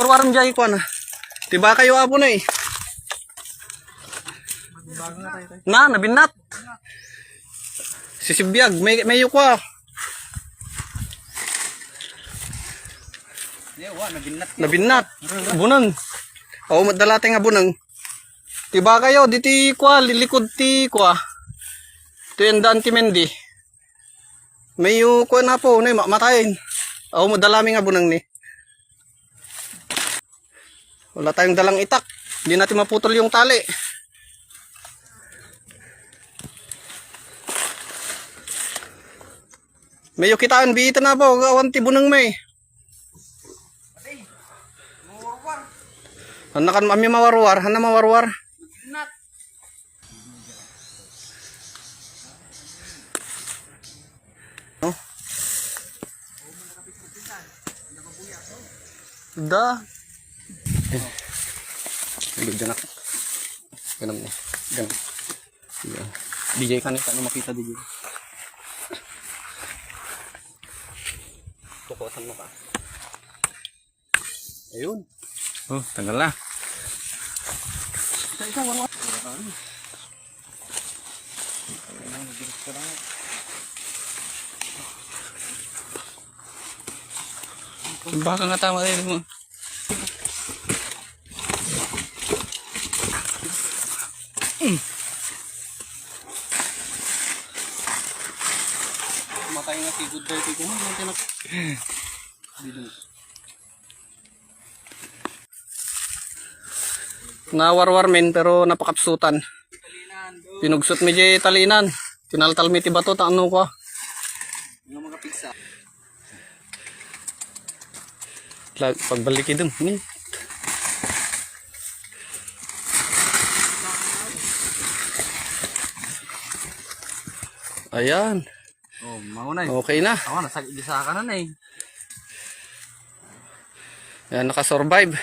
warwaran dyan ko na. Diba kayo apo na eh. Na, nabinat. Sisibiyag, may may yukwa. Yawa, nabinat. Nabinat. Bunang. Oo, madalate nga bunang. Diba kayo, diti kwa, lilikod ti kwa. Ito yung daan ti Mendy. May yu kwa na po, na matayin. Oo, madalami nga bunang ni. Wala tayong dalang itak. Hindi natin maputol yung tali. May kitaan, biitan na po, gawan ti bunang may. Ano kan mami mawarwar? Ano mawarwar? No? Da. Hindi dyan ako. Ganun niya. Ganun. Yan. DJ ka nito. Ano makita DJ? Tukusan mo ka. Ayun. Oh, tagal na. Baka nga tama din mo. Matay nga si Good Dirty ko. Ano tinak? Dito. Nawarwar men pero napakapsutan. Pinugsot mi jay talinan. Tinaltal mi ti bato ta ano ko. Yung mga. Lag pagbalik idem ni. Ayan. Oh, mauna eh. Okay na. Ako, nasa gisa ka na na eh. Ayan, nakasurvive.